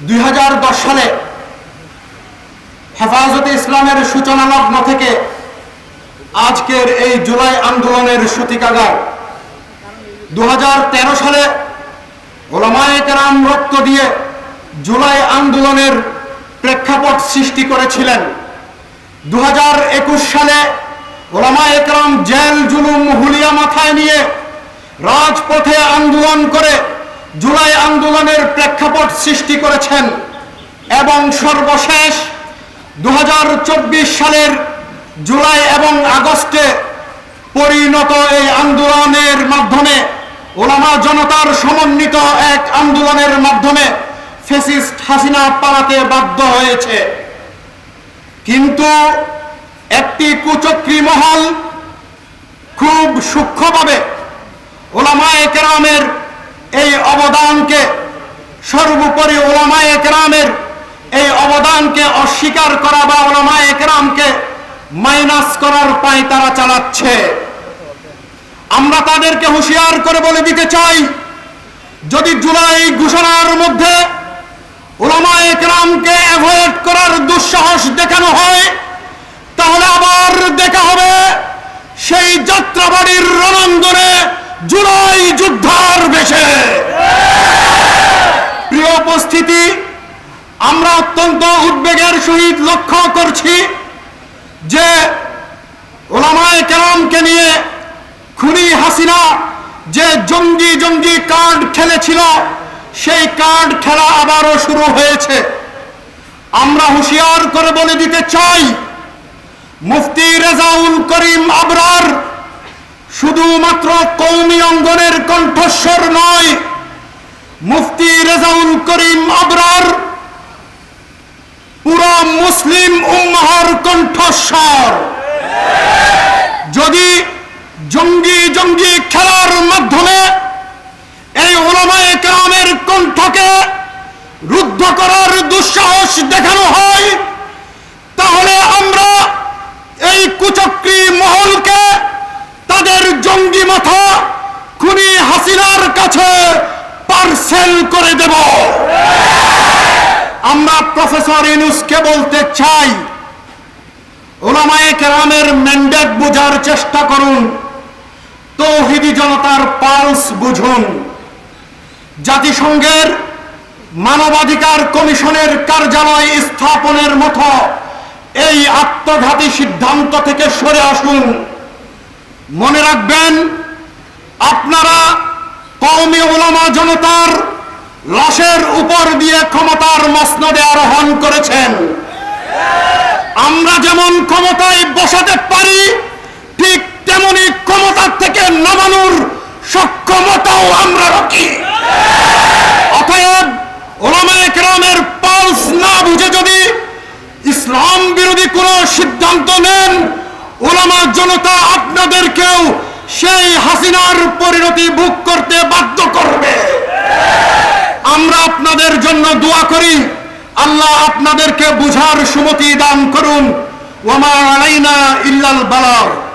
দুই হাজার দশ সালে হেফাজতে ইসলামের সূচনা লগ্ন থেকে আজকের এই জুলাই আন্দোলনের সূতিকাগার দু সালে ওলামায়ে রক্ত দিয়ে জুলাই আন্দোলনের প্রেক্ষাপট সৃষ্টি করেছিলেন। দু হাজার একুশ সালে ওলামা জেল জুলুম হুলিয়া মাথায় নিয়ে রাজপথে আন্দোলন করে জুলাই আন্দোলনের প্রেক্ষাপট সৃষ্টি করেছেন এবং সর্বশেষ দু হাজার চব্বিশ সালের জুলাই এবং আগস্টে পরিণত এই আন্দোলনের মাধ্যমে ওলামা জনতার সমন্বিত এক আন্দোলনের মাধ্যমে ফেসিস্ট হাসিনা পালাতে বাধ্য হয়েছে। কিন্তু একটি কুচক্রী মহল খুব সূক্ষ্মভাবে ওলামায়ে কেরামের এই অবদানকে সর্বোপরি ওলামায়ে কেরামের এই অবদানকে অস্বীকার করা বা ওলামায়ে কেরামকে মাইনাস করার পায় তারা চালাচ্ছে। আমরা তাদেরকে হুঁশিয়ার করে বলে দিতে চাই, যদি জুলাই ঘোষণার মধ্যে ওলামায়ে কেরামকে অ্যাভয়েড করার দুঃসাহস দেখানো হয়, তাহলে আবার দেখা হবে সেই যাত্রাবাড়ির রণাঙ্গনে জুলাই যুদ্ধার বেশে। প্রিয় উপস্থিতি, আমরা অত্যন্ত উদ্বেগের সহিত লক্ষ্য করছি যে ওলামায়ে কেরামকে নিয়ে খুনি হাসিনা যে জঙ্গি জঙ্গি কার্ড খেলেছিল, সেই কার্ড খেলা আবারও শুরু হয়েছে। আমরা হুঁশিয়ার করে বলে দিতে চাই, মুফতি রেজাউল করিম আবরার শুধুমাত্র কৌমি অঙ্গনের কণ্ঠস্বর নয়, মুফতি রেজাউল করিম আবরার পুরো মুসলিম উম্মাহর কণ্ঠস্বর। যদি জঙ্গি জঙ্গি খেলার মাধ্যমে এই ওলামায়ে কেরামের কণ্ঠকে রুদ্ধ করার দুঃসাহস দেখানো হয় তাহলে আমরা এই কুচক্রী মহলকে তাদের জঙ্গি মাথা খুনি হাসিনার কাছে পার্সেল করে দেব। আমরা প্রফেসর ইনুসকে বলতে চাই, ওলামায়ে কেরামের ম্যান্ডেট বোঝার চেষ্টা করুন, তৌহিদি জনতার পালস বুঝুন। জাতিসংঘের মানবাধিকার কমিশনের কার্যালয় স্থাপনের মতো এই আত্মঘাতী সিদ্ধান্ত থেকে সরে আসুন। মনে রাখবেন, আপনারা কওমি ওলামা জনতার লাশের উপর দিয়ে ক্ষমতার মসনদে আরোহণ করেছেন। আমরা যেমন ক্ষমতায় বসাতে পারি, ঠিক তেমনি ক্ষমতার থেকে নামানোর সক্ষমতাও আমরা রাখি। অতএব ওলামায়ে কেরামের পালস না বুঝে যদি ইসলাম বিরোধী কোন সিদ্ধান্ত নেন ওলামা জনতা আপনাদেরকেও সেই হাসিনার পরিণতি বুক করতে বাধ্য করবে। আমরা আপনাদের জন্য দোয়া করি। আল্লাহ আপনাদেরকে বুঝার সুমতি দান করুন। ওমা আলাইনা ইল্লাল বালাগ।